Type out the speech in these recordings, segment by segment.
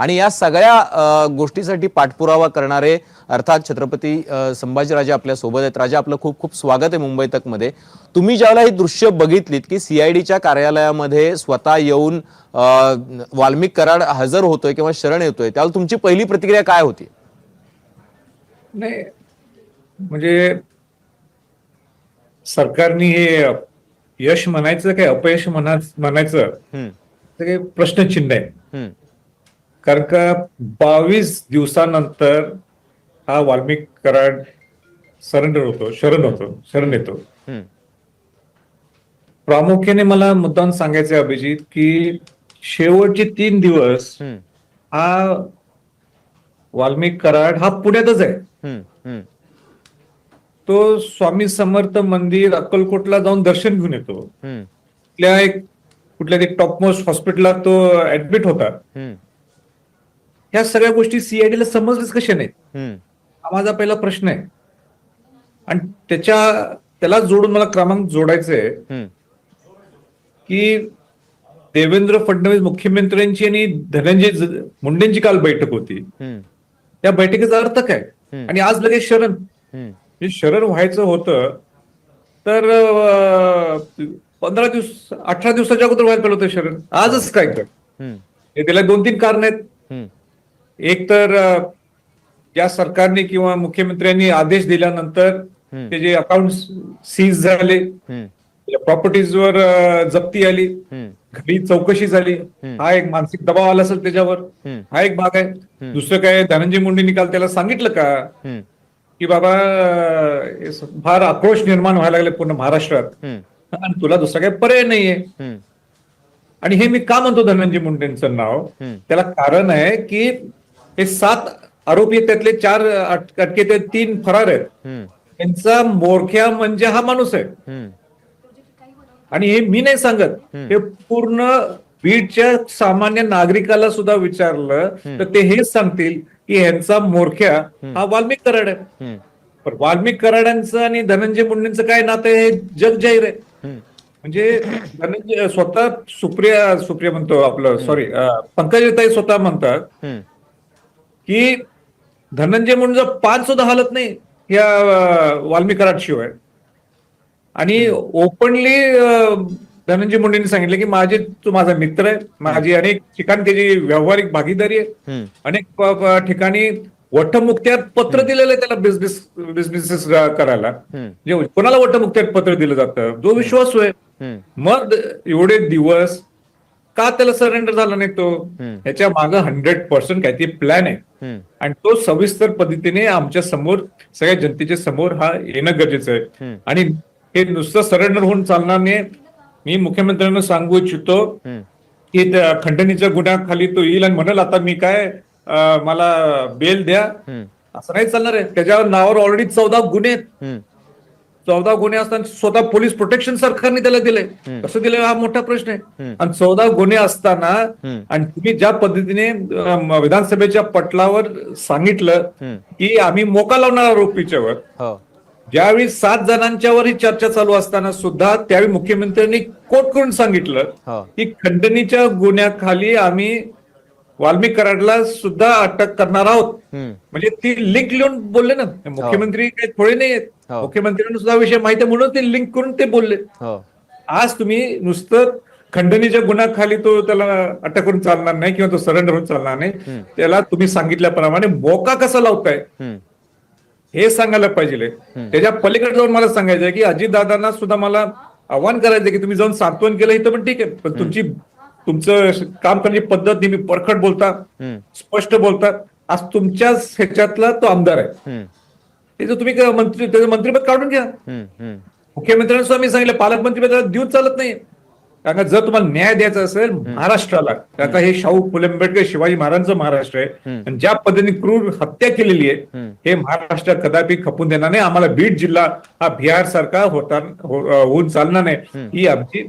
आणि या सगळ्या गोष्टीसाठी पाठपुरावा करणारे अर्थात छत्रपती संभाजीराजे आपल्यासोबत आहेत. राजा आपलं खूप खूप स्वागत आहे मुंबई तकमध्ये तुम्ही ज्यावेळेला ही दृश्य बघितलीत की सीआयडीच्या कार्यालयामध्ये स्वतः येऊन वाल्मिक कराड हजर होतोय किंवा शरण येतोय त्यावेळेला तुमची पहिली प्रतिक्रिया काय होती? नाही म्हणजे सरकारने हे यश म्हणायचं काय अपयश म्हणा म्हणायचं ते प्रश्नचिन्ह आहे. कारण का बावीस दिवसानंतर हा वाल्मिक कराड सरेंडर होतो शरण होतो शरण येतो. प्रामुख्याने मला मुद्दाम सांगायचं अभिजित की शेवटचे तीन दिवस हा वाल्मिक कराड हा पुण्यातच आहे. तो स्वामी समर्थ मंदिर अक्कलकोटला जाऊन दर्शन घेऊन येतो. तिथल्या एक कुठल्या तरी टॉपमोस्ट हॉस्पिटलला तो ऍडमिट होता. ह्या सगळ्या गोष्टी सीआयडीला समजल्याच कशा नाहीत हा माझा पहिला प्रश्न आहे. आणि त्याच्या त्याला जोडून मला क्रमांक जोडायचे आहे. की देवेंद्र फडणवीस मुख्यमंत्र्यांची आणि धनंजय मुंडेंची काल बैठक होती. त्या बैठकीचा अर्थ काय. आणि आज लगेच शरण. जे शरण व्हायचं होतं तर पंधरा दिवस अठरा दिवसाच्या अगोदर व्हायला पाहिजे होतं शरण. आजच काय कर हे त्याला दोन तीन कारण आहेत. एक तर अं, या सरकारने किंवा मुख्यमंत्र्यांनी आदेश दिल्यानंतर. ते जे अकाउंट सीज झाले प्रॉपर्टीजवर जप्ती आली घरी चौकशी झाली. हा एक मानसिक दबाव आला असेल त्याच्यावर. हा एक भाग आहे. दुसरं काय धनंजय मुंडे निकाल त्याला सांगितलं का? की बाबा फार आक्रोश निर्माण व्हायला लागले पूर्ण महाराष्ट्रात. आणि तुला दुसरा काही पर्याय नाहीये. आणि हे मी का म्हणतो धनंजय मुंडेंचं नाव. त्याला कारण आहे की हे सात आरोपी आहेत, त्यातले चार अट- अटकेत आहेत, तीन फरार आहेत. त्यांचा मोरख्या म्हणजे हा माणूस आहे. आणि हे मी नाही सांगत. हे पूर्ण बीडच्या सामान्य नागरिकाला सुद्धा विचारलं तर ते हेच सांगतील की ह्यांचा मोरख्या हा वाल्मिक कराड आहे. पण वाल्मिक कराडांचं आणि धनंजय मुंडेंचं काय नातं आहे हे जग जाहीर आहे. म्हणजे धनंजय स्वतः सुप्रिया सुप्रिया म्हणतो आपलं सॉरी पंकजताई स्वतः म्हणतात. की धनंजय मुंडे पान सुद्धा हालत नाही या अं, वाल्मिक कराड शिवाय आणि ओपनली धनंजय मुंडेंनी सांगितलं की माझे तो माझा मित्र आहे माझी अनेक ठिकाणी त्याची व्यावहारिक भागीदारी आहे. अनेक ठिकाणी वटमुक्त्यात पत्र दिलेलं आहे त्याला बिझनेस बिझनेसेस करायला. म्हणजे कोणाला वटमुक्त्यात पत्र दिलं जातं? जो विश्वास आहे. मग एवढे दिवस का त्याला सरेंडर झाला नाही तो. ह्याच्या मागे हंड्रेड पर्सेंट काहीतरी प्लॅन आहे. आणि तो सविस्तर पद्धतीने आमच्यासमोर सगळ्या जनतेच्या समोर हा येणं गरजेचं आहे. आणि हे नुसतं सरेंडर होऊन चालणार नाही. मी मुख्यमंत्र्यांना सांगू इच्छितो की खंडणीच्या गुन्ह्याखाली तो येईल आणि म्हणाल आता मी काय मला बेल द्या. असं नाही चालणार आहे. त्याच्यावर नावावर ऑलरेडी चौदा गुन्हे आहेत. चौदा गुन्हे असताना स्वतः पोलीस प्रोटेक्शन सरकारने त्याला दिले कसं दिलं हा मोठा प्रश्न आहे. आणि चौदा गुन्हे असताना. आणि तुम्ही ज्या पद्धतीने विधानसभेच्या पटलावर सांगितलं. की आम्ही मोका लावणार आरोपीच्यावर हो. ज्यावेळी सात जणांच्यावर ही चर्चा चालू असताना सुद्धा त्यावेळी मुख्यमंत्र्यांनी कोट करून सांगितलं हो. की खंडणीच्या गुन्ह्याखाली आम्ही वाल्मिक कराडला सुद्धा अटक करणार आहोत. म्हणजे ती लिंक लिहून बोलले ना. मुख्यमंत्री काही थोडे नाही आहेत. हो. मुख्यमंत्र्यांना सुद्धा विषय माहिती म्हणून ते लिंक करून ते बोलले. हो. आज तुम्ही नुसतं खंडणीच्या गुन्ह्याखाली तो त्याला अटक करून चालणार नाही किंवा तो सरेंडर होऊन चालणार नाही. त्याला तुम्ही सांगितल्याप्रमाणे मोका कसा लावताय? हे सांगायला पाहिजे. त्याच्या पलीकडे जाऊन मला सांगायचं की अजितदादांना सुद्धा मला आव्हान करायचं की तुम्ही जाऊन सांत्वन केलं इथं पण ठीक आहे. पण तुमची तुमचं काम करण्याची पद्धत नेहमी परखड बोलता हम्म, स्पष्ट बोलतात. आज तुमच्याच ह्याच्यातला तो आमदार आहे. त्याचं तुम्ही मंत्री त्याचं मंत्रिपद काढून घ्या. मुख्यमंत्र्यांनी सुद्धा मी सांगितलं पालकमंत्री पदाला देऊन चालत नाही. कारण का जर तुम्हाला न्याय द्यायचा असेल महाराष्ट्राला कारण का हे शाहू फुले आंबेडकर शिवाजी महाराजांचं महाराष्ट्र आहे. आणि ज्या पद्धतीने क्रूर हत्या केलेली आहे हे महाराष्ट्र कदापि खपून देणार नाही. आम्हाला बीड जिल्हा हा बिहार सारखा होता हो- होऊन चालणार नाही. ही आमची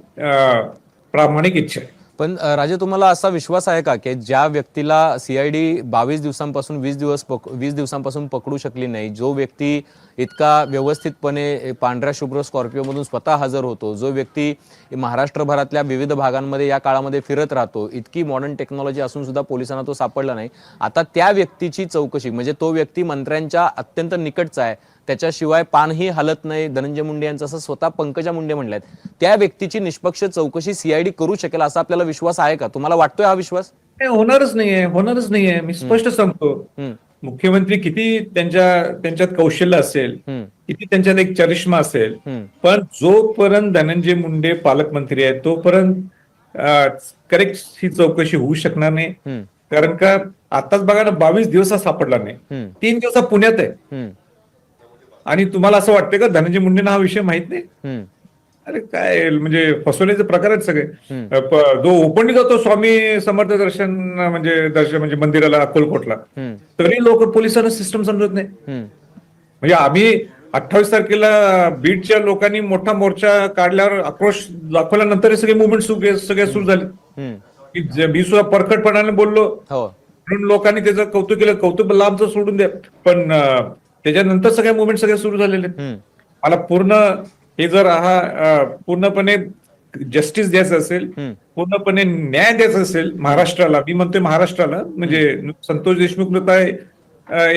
प्रामाणिक इच्छा आहे. पण राजे तुम्हाला असा विश्वास आहे का की ज्या व्यक्तीला सीआयडी बावीस दिवसांपासून वीस दिवस पक वीस दिवसांपासून पकडू शकली नाही जो व्यक्ती इतका व्यवस्थितपणे पांढऱ्या शुभ्र स्कॉर्पिओमधून स्वतः हजर होतो. जो व्यक्ती महाराष्ट्रभरातल्या विविध भागांमध्ये या काळामध्ये फिरत राहतो इतकी मॉडर्न टेक्नॉलॉजी असून सुद्धा पोलिसांना तो सापडला नाही. आता त्या व्यक्तीची चौकशी म्हणजे तो व्यक्ती मंत्र्यांच्या अत्यंत निकटचा आहे त्याच्याशिवाय पानही हलत नाही धनंजय मुंडे यांचं असं स्वतः पंकजा मुंडे म्हणल्यात त्या व्यक्तीची निष्पक्ष चौकशी सीआयडी करू शकेल असा आपल्याला विश्वास आहे का? तुम्हाला वाटतोय हा विश्वास? होणारच नाहीये होणारच नाहीये. मी स्पष्ट सांगतो. मुख्यमंत्री किती त्यांच्या त्यांच्यात कौशल्य असेल किती त्यांच्यात एक चरिष्मा असेल पण जोपर्यंत धनंजय मुंडे पालकमंत्री आहेत तोपर्यंत करेक्ट ही चौकशी होऊ शकणार नाही. कारण का आताच बघा ना बावीस दिवसात सापडला नाही. तीन दिवसात पुण्यात आहे. आणि तुम्हाला असं वाटतं का धनंजय मुंडेंना हा विषय माहीत नाही? अरे काय म्हणजे फसवण्याचे प्रकार आहेत सगळे. जो ओपनली जातो स्वामी समर्थ दर्शन म्हणजे दर्शन म्हणजे मंदिराला अक्कलकोटला हम्म, तरी लोक पोलिसांना सिस्टम समजत नाही. म्हणजे आम्ही अठ्ठावीस तारखेला बीडच्या लोकांनी मोठा मोर्चा काढल्यावर आक्रोश दाखवल्यानंतर सगळे मुवमेंट सगळे सुरू झाले. की मी सुद्धा परखटपणाने बोललो. हो. म्हणून लोकांनी त्याचं कौतुक केलं. कौतुक लांबचं सोडून द्या. पण त्याच्यानंतर सगळे मुवमेंट सगळे सुरू झालेले मला पूर्ण हे जर हा पूर्णपणे जस्टिस द्यायचं असेल. पूर्णपणे न्याय द्यायचा असेल महाराष्ट्राला मी म्हणतोय महाराष्ट्राला म्हणजे संतोष देशमुख काय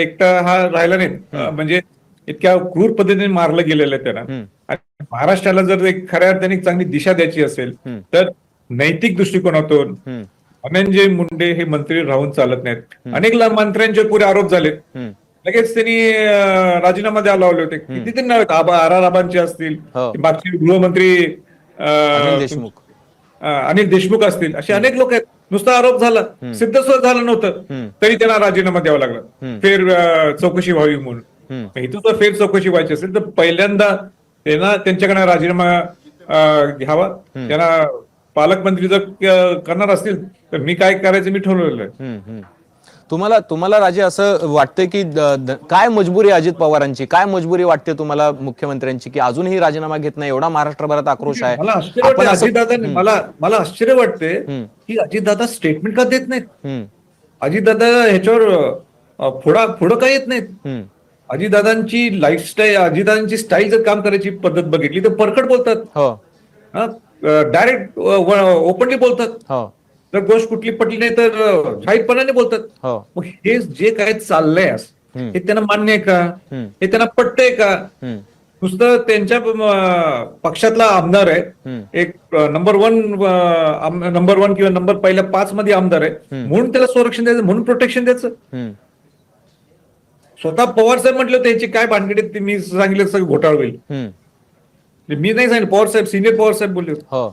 एकटा हा राहिला नाही. म्हणजे इतक्या क्रूर पद्धतीने मारलं गेलेलं आहे त्यांना महाराष्ट्राला जर एक खऱ्या अर्थाने चांगली दिशा द्यायची असेल. तर नैतिक दृष्टिकोनातून धनंजय मुंडे हे मंत्री राहून चालत नाहीत. अनेक ला- मंत्र्यांचे पुरे आरोप झाले हम्म. लगेच त्यांनी राजीनामा द्यायला लावले होते. किती आबा आर आर आबांचे असतील हो. बाकी गृहमंत्री देशमुख. अनिल देशमुख असतील. असे अनेक लोक आहेत. नुसता आरोप झाला. सिद्ध सुद्धा झालं नव्हतं. तरी त्यांना राजीनामा द्यावा लागला. फेर चौकशी व्हावी म्हणून. इथं जर फेर चौकशी व्हायची असेल तर पहिल्यांदा त्यांना त्यांच्याकडे राजीनामा घ्यावा. त्यांना पालकमंत्री जर करणार असतील तर मी काय करायचं मी ठरवलेलं आहे. तुम्हाला तुम्हाला राजे असं वाटतंय की काय मजबुरी आहे अजित पवारांची? काय मजबुरी वाटते तुम्हाला मुख्यमंत्र्यांची की अजूनही राजीनामा घेत नाही? एवढा महाराष्ट्रभरात आक्रोश आहे. मला आश्चर्य वाटतं असं- अजितदादा मला मला आश्चर्य वाटते हम्म. की अजितदादा स्टेटमेंट का देत नाहीत? अजितदादा ह्याच्यावर अं, पुढा पुढं का येत नाहीत? अजितदादांची लाईफस्टाईल अजितदादांची स्टाईल जर काम करायची पद्धत बघितली तर परखड बोलतात. हो. डायरेक्ट ओपनली बोलतात. हो. जर गोष्ट कुठली पटली नाही तर जाहीरपणाने बोलतात. हो. मग हे जे काय चाललंय. हे त्यांना मान्य आहे का. हे त्यांना पटतंय का? नुसतं त्यांच्या पक्षातला आमदार आहे. एक नंबर वन नंबर वन किंवा नंबर पहिल्या पाच मध्ये आमदार आहे. म्हणून त्याला संरक्षण द्यायचं म्हणून प्रोटेक्शन द्यायचं. स्वतः पवार साहेब म्हटलं त्यांची काय भानगडी मी सांगितलं सगळं घोटाळ होईल. मी नाही सांगितलं पवार साहेब सिनियर पवार साहेब बोलले होते. हो.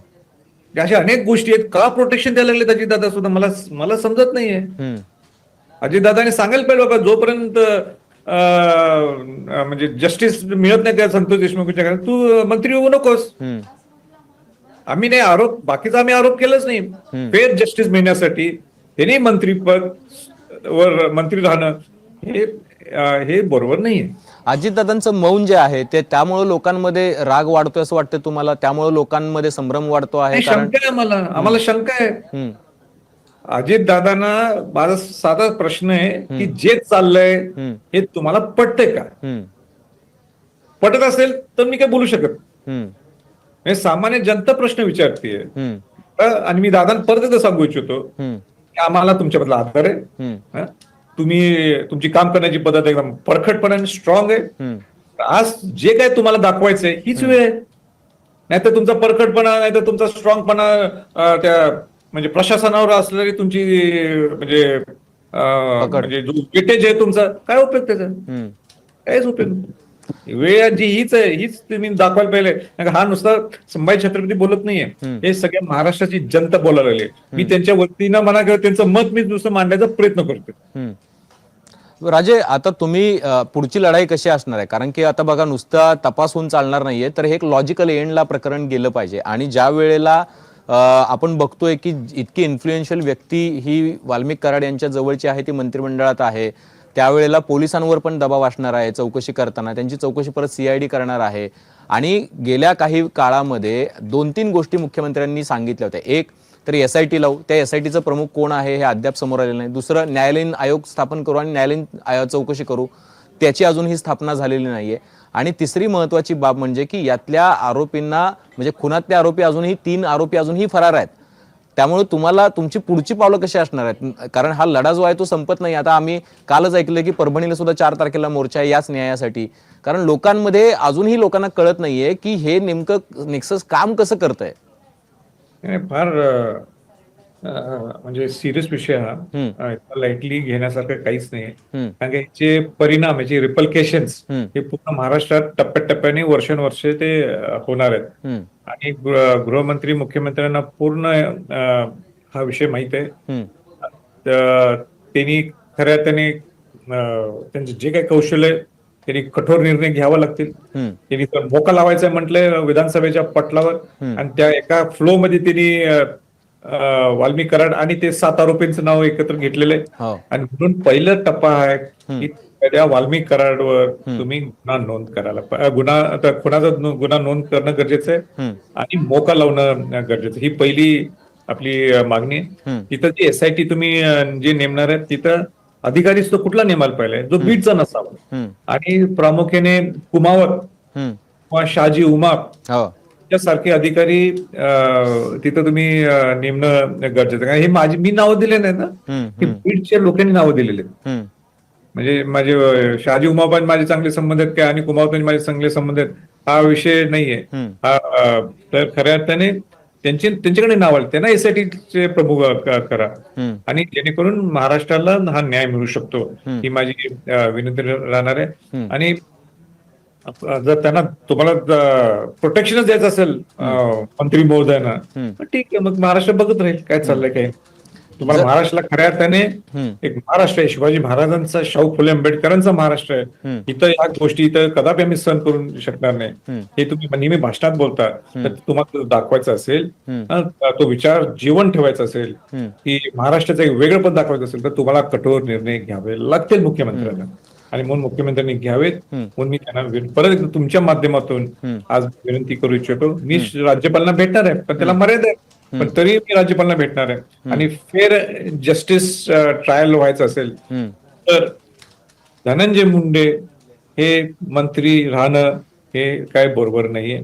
अशा अनेक गोष्टी आहेत. का प्रोटेक्शन द्यायला लागले अजित दादा सुद्धा? मला मला समजत नाहीये. हम्म, अजित दादाने सांगायला पाहिजे बाबा जोपर्यंत म्हणजे जस्टिस मिळत नाही त्या संतोष देशमुखच्या घरात तू मंत्री होऊ नकोस. आम्ही नाही आरोप बाकीचा आम्ही आरोप केलाच नाही. फेअर जस्टिस मिळण्यासाठी त्यांनी मंत्रीपद वर मंत्री राहणं हे हे बरोबर नाहीये. अजितदादांचं मौन जे आहे ते त्यामुळे लोकांमध्ये राग वाढतोय असं वाटतं तुम्हाला? त्यामुळे लोकांमध्ये संभ्रम वाढतो आहे? शंका आहे आम्हाला आम्हाला शंका आहे. हम्म, अजित दादांना माझा साधा प्रश्न आहे की जे चाललंय हे तुम्हाला पटतंय का? पटत असेल तर मी काय बोलू शकत सामान्य जनता प्रश्न अं, आणि मी दादांना परत सांगू इच्छितो आम्हाला तुमच्याबद्दल आदर आहे? तुम्ही तुमची काम करण्याची पद्धत एकदम परखटपणाने स्ट्रॉंग आहे आज जे काय तुम्हाला दाखवायचंय हीच वेळ आहे नाहीतर तुमचा परखटपणा नाहीतर तुमचा स्ट्रॉंगपणा त्या म्हणजे प्रशासनावर असलेली तुमची म्हणजे. म्हणजे जो वेटेज आहे तुमचा काय उपयोग त्याचा. काहीच उपयोग. वेळ जी हीच आहे हीच तुम्ही दाखवायला पाहिजे का हा नुसता संभाजी छत्रपती बोलत नाहीये. हे सगळ्या महाराष्ट्राची जनता बोलायला लागली मी त्यांच्या वतीनं म्हणा किंवा त्यांचं मत मी नुसतं मांडण्याचा प्रयत्न करतो हम्म. राजे आता तुम्ही पुढची लढाई कशी असणार आहे? कारण की आता बघा नुसता तपास होऊन चालणार नाहीये तर हे एक लॉजिकल एंडला प्रकरण गेलं पाहिजे. आणि ज्या वेळेला आपण बघतोय की इतकी इन्फ्लुएन्शियल व्यक्ती ही वाल्मिक कराड यांच्या जवळची आहे ती मंत्रिमंडळात आहे त्यावेळेला पोलिसांवर पण दबाव असणार आहे चौकशी करताना. त्यांची चौकशी परत सीआयडी करणार आहे. आणि गेल्या काही काळामध्ये दोन तीन गोष्टी मुख्यमंत्र्यांनी सांगितल्या होत्या. एक तर एस आय टी लावू. त्या एस आय टीचं प्रमुख कोण आहे हे अद्याप समोर आलेलं नाही. दुसरं न्यायालयीन आयोग स्थापन करू आणि न्यायालयीन आयोग चौकशी करू. त्याची अजून ही स्थापना झालेली नाहीये. आणि तिसरी महत्वाची बाब म्हणजे की यातल्या आरोपींना म्हणजे खुनातले आरोपी अजूनही तीन आरोपी अजूनही फरार आहेत. त्यामुळे तुम्हाला तुमची पुढची पावलं कशी असणार आहेत? कारण हा लढा जो आहे तो संपत नाही. आता आम्ही कालच ऐकलं की परभणीला सुद्धा चार तारखेला मोर्चा आहे याच न्यायासाठी. कारण लोकांमध्ये अजूनही लोकांना कळत नाहीये की हे नेमकं नेक्सस काम कसं करतंय. फार म्हणजे सिरियस विषय हा. लाईटली घेण्यासारखं काहीच नाही. कारण की याचे परिणाम याचे रिपल्केशन्स हम्म. हे पूर्ण महाराष्ट्रात टप्प्याटप्प्याने वर्षानुवर्ष ते होणार आहेत. आणि गृह- गृहमंत्री मुख्यमंत्र्यांना पूर्ण हा विषय माहीत आहे. त्यांनी खऱ्या त्याने त्यांचे जे काही कौशल्य त्यांनी कठोर निर्णय घ्यावा लागतील. त्यांनी मोका लावायचं म्हटलंय विधानसभेच्या पटलावर. आणि त्या एका फ्लो मध्ये त्यांनी वाल्मी कराड आणि ते सात आरोपींचं नाव एकत्र घेतलेलं आहे. हो. आणि म्हणून पहिला टप्पा आहे की त्या वाल्मी कराडवर तुम्ही गुन्हा नोंद करायला गुन्हा नो- गुन्हा नोंद करणं गरजेचं आहे. आणि मोका लावणं गरजेचं. ही पहिली आपली मागणी आहे. तिथं जी एसआयटी तुम्ही जे नेमणार आहे तिथं अधिकारी तो कुठला नेमायला पाहिजे जो बीडचा नसावा आणि प्रामुख्याने कुमावत किंवा शाजी उमाप हो. यासारखे अधिकारी तिथं तुम्ही नेमणं गरजेचं. कारण हे माझी मी नावं दिले नाही ना. हे बीडच्या लोकांनी नावं दिलेले. म्हणजे माझे अ, शहाजी उमाबाई माझे चांगले संबंध आहेत काय आणि कुमावतांनी माझे चांगले संबंध आहेत? हा विषय नाहीये. हा तर खऱ्या अर्थाने त्यांचे त्यांच्याकडे नाव आले. त्यांना एसआयटी चे प्रमुख करा. आणि जेणेकरून महाराष्ट्राला हा न्याय मिळू शकतो. ही माझी विनंती राहणार आहे. आणि जर त्यांना तुम्हाला प्रोटेक्शनच द्यायचं असेल मंत्री महोदयांना ठीक आहे. मग महाराष्ट्र बघत राहील काय चाललंय काय तुम्हाला महाराष्ट्राला खऱ्या अर्थाने. एक महाराष्ट्र आहे शिवाजी महाराजांचा शाहू फुले आंबेडकरांचा महाराष्ट्र आहे. इथं या गोष्टी इथं कदापि आम्ही सहन करू शकणार नाही. हे तुम्ही नेहमी भाषणात बोलता तर तुम्हाला दाखवायचं असेल हा, तो विचार जीवन ठेवायचा असेल की महाराष्ट्राचं एक वेगळं पण दाखवायचं असेल तर तुम्हाला कठोर निर्णय घ्यावे लागतील मुख्यमंत्र्यांना. आणि म्हणून मुख्यमंत्र्यांनी घ्यावेत म्हणून मी त्यांना परत एकदा तुमच्या माध्यमातून आज विनंती करू इच्छितो. मी राज्यपालांना भेटणार आहे पण त्याला मर्यादा आहे. पण तरी मी राज्यपालांना भेटणार आहे. आणि फेर जस्टिस ट्रायल व्हायचं असेल तर धनंजय मुंडे हे मंत्री राहणं हे काय बरोबर नाहीये.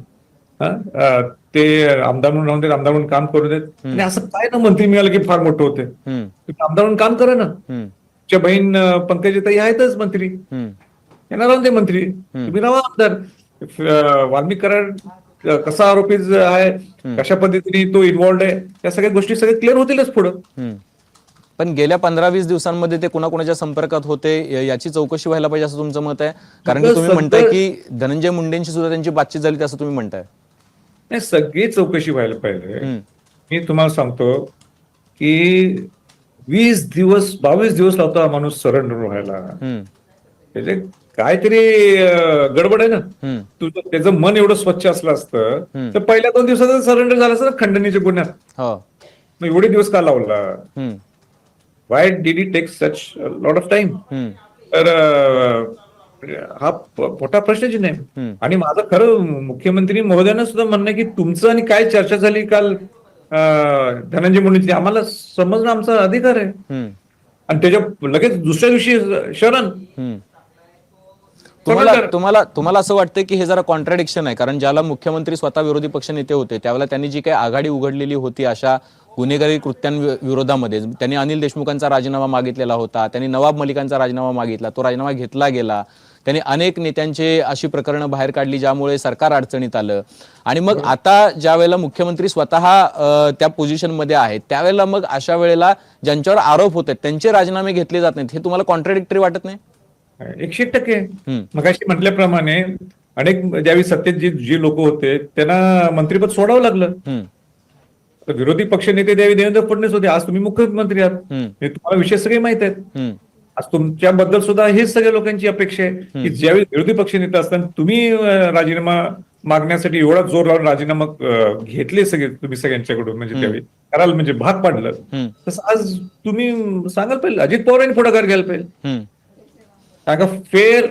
हा? ते आमदार म्हणून राहून देत आमदार म्हणून काम करू देत. आणि असं काय ना मंत्री मिळालं की फार मोठं होते आमदार म्हणून काम करा ना. तुमच्या बहीण पंकजाताई आहेतच मंत्री. यांना राहून दे मंत्री. तुम्ही राहा आमदार. वाल्मिक कराड कसा आरोपी आहे कशा पद्धतीने तो इन्व्हॉल्ड आहे या सगळ्या गोष्टी सगळ्या क्लिअर होतीलच पुढं. पण गेल्या पंधरा वीस दिवसांमध्ये ते कुणाकुणाच्या संपर्कात होते याची चौकशी व्हायला पाहिजे असं तुमचं मत आहे? कारण तुम्ही म्हणताय की धनंजय मुंडेंची सुद्धा त्यांची बातचीत झाली असं तुम्ही म्हणताय. नाही सगळी चौकशी व्हायला पाहिजे. मी तुम्हाला सांगतो की वीस दिवस बावीस दिवस लावतो माणूस सरेंडर व्हायला. काहीतरी गडबड आहे ना. तुझं त्याचं मन एवढं स्वच्छ असलं असतं तर पहिल्या दोन दिवसात सरेंडर झालं असतं खंडणीच्या गुन्ह्यात. हो. मग एवढे दिवस का लावला? Why did it take such lot of time तर हा मोठा प्रश्नच नाही. आणि माझं खरं मुख्यमंत्री महोदयांना सुद्धा म्हणणं की तुमचं आणि काय चर्चा झाली काल धनंजय मुंडेची आम्हाला समजणं आमचा अधिकार आहे. आणि त्याच्या लगेच दुसऱ्या दिवशी शरण. तुम्हाला? तुम्हाला तुम्हाला असं वाटतं की हे जरा कॉन्ट्राडिक्शन आहे कारण ज्याला मुख्यमंत्री स्वतः विरोधी पक्षनेते होते त्यावेळेला त्यांनी जी काही आघाडी उघडलेली होती अशा गुन्हेगारी कृत्यांविरोधामध्ये त्यांनी अनिल देशमुखांचा राजीनामा मागितलेला होता त्यांनी नवाब मलिकांचा राजीनामा मागितला तो राजीनामा घेतला गेला त्यांनी अनेक नेत्यांचे अशी प्रकरणं बाहेर काढली ज्यामुळे सरकार अडचणीत आलं आणि मग आता ज्या वेळेला मुख्यमंत्री स्वतः त्या पोझिशनमध्ये आहेत त्यावेळेला मग अशा वेळेला ज्यांच्यावर आरोप होत आहेत त्यांचे राजीनामे घेतले जात नाहीत हे तुम्हाला कॉन्ट्राडिक्टरी वाटत नाही एकशे एक टक्के. हम्म. मगाशी म्हटल्याप्रमाणे अनेक ज्यावेळी सत्तेत जी जी लोक होते त्यांना मंत्रीपद सोडावं लागलं. तर विरोधी पक्ष नेते त्यावेळी देवेंद्र फडणवीस होते आज तुम्ही मुख्यमंत्री आहात. हे तुम्हाला विषय सगळे माहीत आहेत. आज तुमच्याबद्दल सुद्धा हेच सगळ्या लोकांची अपेक्षा आहे की ज्यावेळी विरोधी पक्ष नेते असताना तुम्ही राजीनामा मागण्यासाठी एवढा जोर लावून राजीनामा घेतले सगळे तुम्ही सगळ्यांच्याकडून म्हणजे त्यावेळी कराल म्हणजे भाग पाडलं. तसं आज तुम्ही सांगायला पाहिजे अजित पवारांनी पुढाकार घ्यायला पाहिजे. कारण फेअर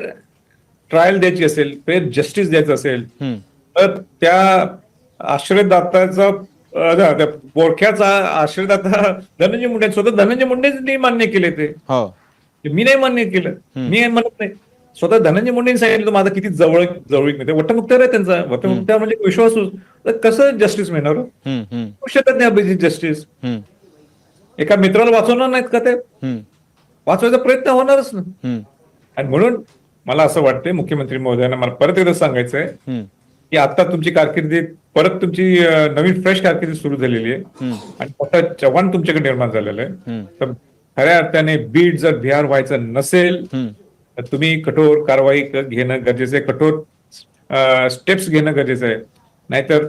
ट्रायल द्यायची असेल फेअर जस्टिस द्यायचं असेल तर त्या त्या बोरख्याचा आश्रय आता धनंजय मुंडे स्वतः धनंजय मुंडेंनी मान्य केले ते. हो. मी नाही मान्य केलं. मी म्हणत नाही. स्वतः धनंजय मुंडेंनी सांगितलं माझा किती जवळ जवळीक नाही. वटमुक्त्यार आहे त्यांचा. वटमुक्त्यार म्हणजे विश्वासू तर कसं जस्टिस मिळणार हो? शकत नाही अभिजित जस्टिस एका मित्राला वाचवणार नाहीत का ते? वाचवायचा प्रयत्न होणारच ना. आणि म्हणून मला असं वाटतंय मुख्यमंत्री महोदयांना मला परत एकदा सांगायचंय की आता तुमची कारकिर्दी परत तुमची नवीन फ्रेश कारकिर्दी सुरू झालेली आहे. आणि मोठा चव्हाण तुमच्याकडे निर्माण झालेला आहे. तर खऱ्या अर्थाने बीड जर बिहार व्हायचं नसेल. तर तुम्ही कठोर कारवाई घेणं गरजेचं आहे. कठोर स्टेप्स घेणं गरजेचं आहे. नाहीतर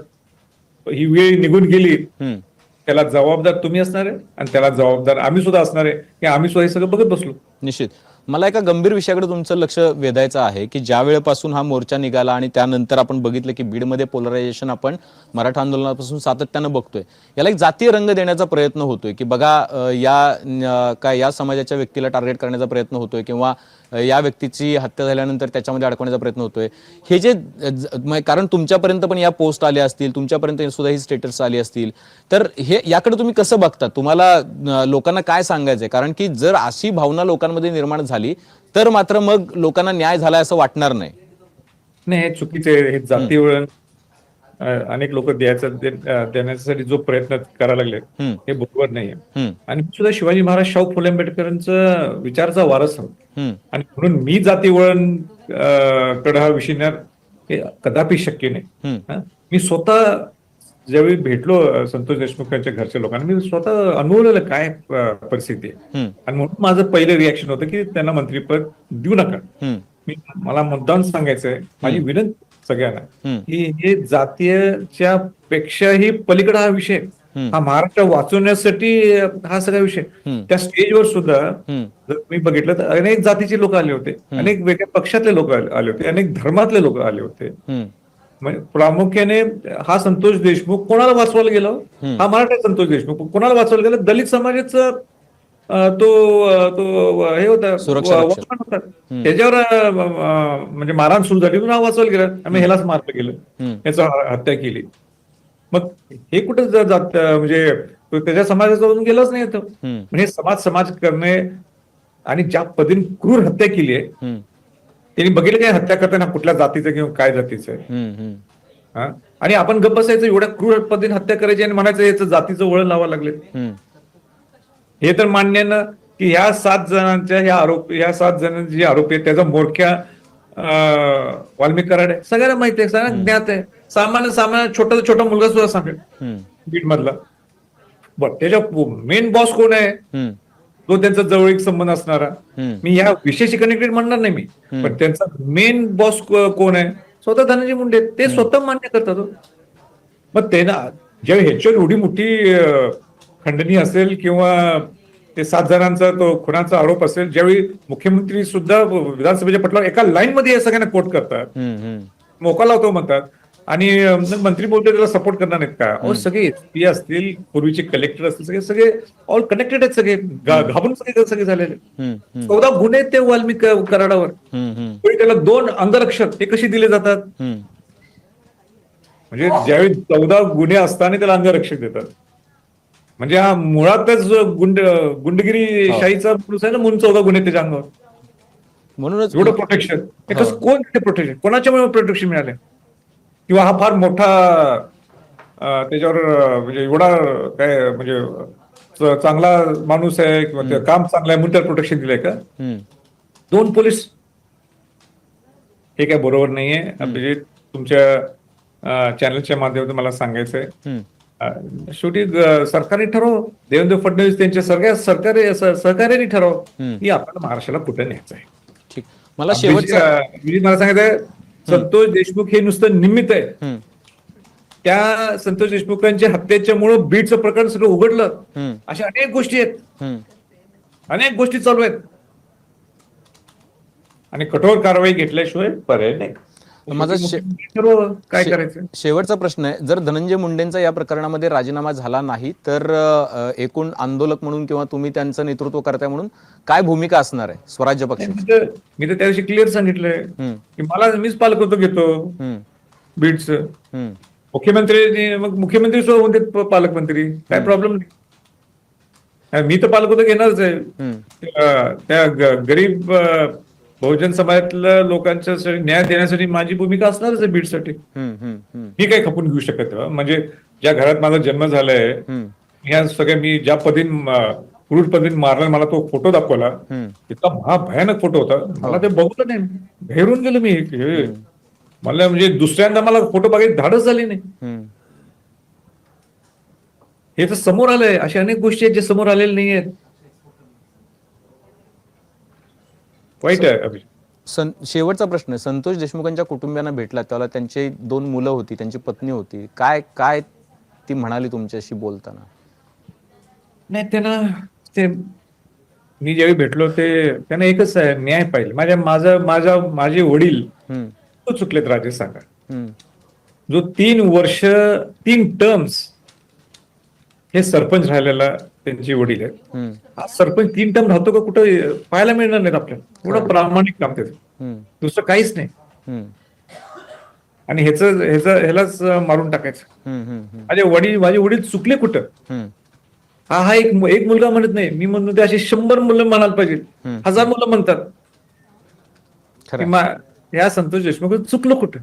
ही वेळ निघून गेली. त्याला जबाबदार तुम्ही असणार आहे आणि त्याला जबाबदार आम्ही सुद्धा असणार आहे. की आम्ही सुद्धा हे सगळं बघत बसलो. निश्चित. मला एका गंभीर विषयाकडे तुमचं लक्ष वेधायचं आहे की ज्या वेळेपासून हा मोर्चा निघाला आणि त्यानंतर आपण बघितलं की बीडमध्ये पोलरायझेशन आपण मराठा आंदोलनापासून सातत्यानं बघतोय. याला एक जातीय रंग देण्याचा प्रयत्न होतोय की बघा या काय या समाजाच्या व्यक्तीला टार्गेट करण्याचा प्रयत्न होतोय किंवा या व्यक्तीची हत्या झाल्यानंतर त्याच्यामध्ये अडकवण्याचा प्रयत्न होतोय. हे जे कारण तुमच्यापर्यंत पण या पोस्ट आल्या असतील तुमच्यापर्यंत सुद्धा ही स्टेटस आली असतील. तर हे याकडे तुम्ही कसं बघता? तुम्हाला लोकांना काय सांगायचंय? कारण की जर अशी भावना लोकांमध्ये निर्माण झाली तर मात्र मग लोकांना न्याय झाला असं वाटणार नाही. नाही चुकीचे हे जाती वळण अनेक लोक द्यायचं देण्यासाठी जो प्रयत्न करायला लागले हे बरोबर नाहीये. आणि मी सुद्धा शिवाजी महाराज शाहू फुले आंबेडकरांचं विचारचा वारस आहोत आणि म्हणून मी जाती वळणकडे हा विषय हे कदापि शक्य नाही? मी स्वतः ज्यावेळी भेटलो संतोष देशमुख यांच्या घरच्या लोकांना मी स्वतः अनुभवलेलं काय परिस्थिती आहे. आणि म्हणून माझं पहिलं रिॲक्शन होतं की त्यांना मंत्रीपद देऊ नका. मी मला मुद्दाम सांगायचंय. माझी विनंती सगळ्यांना. की हे जातीयच्या पेक्षाही पलीकडे हा विषय. हा महाराष्ट्र वाचवण्यासाठी हा सगळा विषय. त्या स्टेजवर सुद्धा जर मी बघितलं तर अनेक जातीचे लोक आले होते. अनेक वेगळ्या पक्षातले लोक आले होते. अनेक धर्मातले लोक आले होते. म्हणजे प्रामुख्याने हा संतोष देशमुख कोणाला वाचवायला गेलो. हा मराठा संतोष देशमुख. कोणाला वाचवायला गेला? दलित समाजाचं तो तो हे होता. वॉचमन होता. त्याच्यावर म्हणजे मारहाण सुरू झाली. म्हणून हा वाचवायला गेला. आम्ही ह्यालाच मारलं गेलं. याचं हत्या केली. मग हे कुठं जात म्हणजे त्याच्या समाजाजवळून गेलाच नाही तो. हम्म, म्हणजे समाज समाज करणे आणि ज्या पद्धतीने क्रूर हत्या केली आहे त्यांनी बघितलं काय हत्या करताना कुठल्या जातीचं किंवा काय जातीचं आहे. हा? आणि आपण गप्प बसायचं एवढ्या क्रूर पद्धतीने हत्या करायची आणि म्हणायचं याचं जातीचं वळण लावा लागले. हे तर मान्य ना की ह्या सात जणांच्या ह्या आरोप ह्या सात जणांचे जे आरोपी आहेत त्याचा मोरख्या वाल्मिक कराड आहे. सगळ्यांना माहिती आहे सगळ्यांना ज्ञात आहे. सामान्य सामान्य छोटा छोटा मुलगा सुद्धा सांगेल. बीड मधला बर त्याच्या मेन बॉस कोण आहे? तो त्यांचा जवळीक संबंध असणारा. मी ह्या विषयाशी कनेक्टेड म्हणणार नाही मी. पण त्यांचा मेन बॉस कोण आहे? स्वतः धनंजय मुंडे. ते स्वतः मान्य करतात हो. मग ते ना जेव्हा ह्याच्यावर एवढी मोठी खंडणी असेल किंवा ते सात जणांचा तो खुनाचा आरोप असेल ज्यावेळी मुख्यमंत्री सुद्धा विधानसभेच्या पटलावर एका लाईन मध्ये हे सगळ्यांना कोट करतात. मोका लावतो म्हणतात. आणि मंत्री बोलते त्याला सपोर्ट करणार नाहीत का? सगळे एसपी असतील पूर्वीचे कलेक्टर असतील सगळे सगळे ऑल कनेक्टेड आहेत सगळे. घाबरून सगळे सगळे झालेले चौदा गुन्हे ते वाल्मिक कराडावर त्याला दोन अंगरक्षक ते कशी दिले जातात. म्हणजे ज्यावेळी चौदा गुन्हे असताना त्याला अंगरक्षक देतात. म्हणजे हा मुळातच गुंड गुंडगिरी शाहीचा माणूस आहे ना म्हणून चौदा गुन्हे त्याच्या अंगावर. म्हणूनच एवढं प्रोटेक्शन हे कोण ते प्रोटेक्शन कोणाच्यामुळे प्रोटेक्शन मिळाले? किंवा हा फार मोठा त्याच्यावर म्हणजे एवढा काय म्हणजे चांगला माणूस आहे किंवा काम चांगलं आहे म्हणून त्याला प्रोटेक्शन दिलंय का? दोन पोलीस. हे काय बरोबर नाहीये. म्हणजे तुमच्या चॅनलच्या माध्यमातून मला सांगायचंय. शेवटी सरकारने ठरव देवेंद्र फडणवीस त्यांच्या सगळ्या सरकारी सहकार्याने ठरव. की आपल्याला महाराष्ट्राला कुठे न्यायचं आहे. मला मला सांगायचंय संतोष देशमुख हे नुसतं निमित्त आहे त्या संतोष देशमुखांच्या हत्येच्यामुळे बीडचं प्रकरण सगळं उघडलं. अशा अनेक गोष्टी आहेत. अनेक गोष्टी चालू आहेत. आणि कठोर कारवाई घेतल्याशिवाय पर्याय नाही. माझा शे- काय करायचं? शेवटचा प्रश्न आहे. जर धनंजय मुंडेंचा या प्रकरणामध्ये राजीनामा झाला नाही तर एकूण आंदोलक म्हणून किंवा तुम्ही त्यांचं नेतृत्व करताय म्हणून काय भूमिका असणार आहे स्वराज्य पक्ष मी तर मी तर त्या दिवशी क्लिअर सांगितलंय की मला मीच पालकत्व घेतो. बीडचं. मुख्यमंत्री मग मुख्यमंत्री सुद्धा पालकमंत्री. काय प्रॉब्लेम नाही. मी तर पालक घेणारच आहे. त्या गरीब बहुजन समाजातल्या लोकांच्या न्याय देण्यासाठी माझी भूमिका असणारच आहे बीडसाठी. मी काही खपून घेऊ शकत. म्हणजे ज्या घरात माझा जन्म झालाय ह्या सगळ्या मी ज्या पद्धतीने अं, क्रूर पद्धतीने मारला मला तो फोटो दाखवला. इतका महा भयानक फोटो होता. मला ते बघलं नाही. भेरून गेलो मी. मला म्हणजे दुसऱ्यांदा मला फोटो बघायची धाडच झाली नाही. हे तर समोर आलंय. अशा अनेक गोष्टी आहेत जे समोर आलेल्या नाही आहेत वाईट आहे सं शेवटचा प्रश्न आहे संतोष देशमुखांच्या कुटुंबियांना भेटला त्याला त्यांची दोन मुलं होती त्यांची पत्नी होती. काय काय ती म्हणाली तुमच्याशी बोलताना? नाही त्यांना ते मी ज्यावेळी भेटलो ते त्यांना एकच आहे न्याय पाहिजे माझ्या माझा माझा माझे वडील तो चुकलेत राजेश सांगा जो तीन वर्ष तीन टर्म्स हे सरपंच राहिलेला त्यांचे वडील आहेत. हा सरपंच तीन टर्म राहतो का कुठं पाहायला मिळणार नाहीत आपल्याला. एवढं प्रामाणिक काम त्याचं. दुसरं काहीच नाही. आणि ह्याच ह्याच ह्यालाच मारून टाकायचं. माझे वडील माझे वडील चुकले कुठं? हा हा एक एक मुलगा म्हणत नाही. मी म्हणतो ते असे शंभर मुलं म्हणायला पाहिजे. हजार मुलं म्हणतात. या संतोष देशमुख चुकलो कुठं?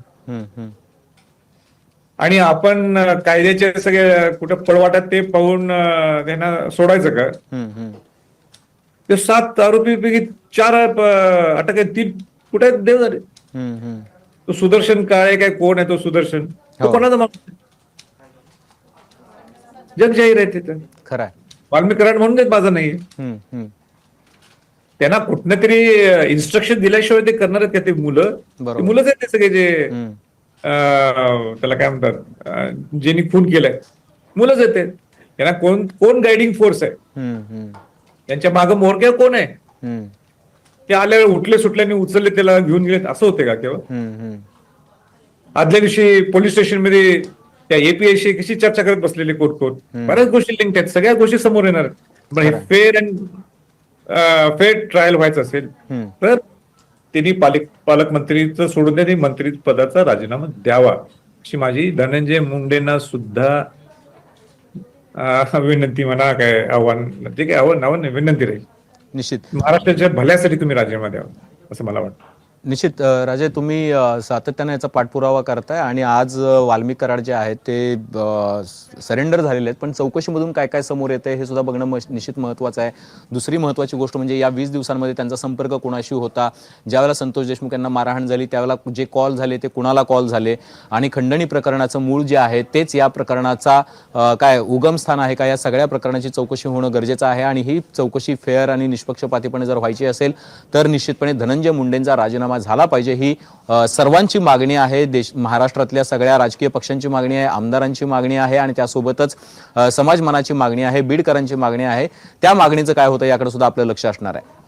आणि आपण कायद्याचे सगळे कुठं पळवाटात ते पाहून त्यांना सोडायचं का. ते सात आरोपीपैकी चार अटक आहेत. तीन कुठे देव झाले. तो सुदर्शन काय काय कोण आहे तो सुदर्शन? तो हो. कोणाचा माणूस आहे? जग जाहीर आहे तिथं. खरं आहे. वाल्मिक कराड म्हणून माझा नाही. त्यांना कुठनं तरी इन्स्ट्रक्शन दिल्याशिवाय ते करणार आहेत का ते मुलं? मुलंच आहेत ते सगळे जे त्याला काय म्हणतात ज्यांनी खून केलाय मुलंच आहेत ते. त्यांना कोण कोण गायडिंग फोर्स आहे? त्यांच्या मागं मोरक्या कोण आहे? ते आल्यावर उठले सुटल्याने उचलले त्याला घेऊन गेले असं होते का हम्म. आदल्या दिवशी पोलीस स्टेशनमध्ये त्या एपीआयशी कशी चर्चा करत बसलेले कोर्ट कोर्ट बऱ्याच गोष्टी लिंक आहेत सगळ्या गोष्टी समोर येणार. पण हे फेअर अँड फेअर ट्रायल व्हायचं असेल. तर त्यांनी पालक पालकमंत्रीचं सोडून त्यांनी मंत्री पदाचा राजीनामा द्यावा अशी माझी धनंजय मुंडेंना सुद्धा विनंती म्हणा काय आव्हान ते काय आव्हान आव्हान विनंती राहील. निश्चित. महाराष्ट्राच्या भल्यासाठी तुम्ही राजीनामा द्यावा असं मला वाटतं. निश्चित राजे तुम्ही सातत्याने याचा पाठपुरावा करताय आणि आज वाल्मिक कराड जे आहेत ते सरेंडर झालेले आहेत. पण चौकशीमधून काय काय समोर येते हे सुद्धा बघणं निश्चित महत्त्वाचं आहे. दुसरी महत्त्वाची गोष्ट म्हणजे या वीस दिवसांमध्ये त्यांचा संपर्क कोणाशी होता? ज्यावेळेला संतोष देशमुख यांना मारहाण झाली त्यावेळेला जे कॉल झाले ते कुणाला कॉल झाले? आणि खंडणी प्रकरणाचं मूळ जे आहे तेच या प्रकरणाचा काय उगमस्थान आहे का? या सगळ्या प्रकरणाची चौकशी होणं गरजेचं आहे. आणि ही चौकशी फेअर आणि निष्पक्षपातीपणे जर व्हायची असेल तर निश्चितपणे धनंजय मुंडेंचा राजीनामा झाला पाहिजे ही सर्वांची मागणी आहे. देश महाराष्ट्रातल्या सगळ्या राजकीय पक्षांची मागणी आहे आमदारांची मागणी आहे आणि त्यासोबतच समाज मनाची मागणी आहे बीडकरांची मागणी आहे. त्या मागणीचं काय होतं याकडे सुद्धा आपलं लक्ष असणार आहे.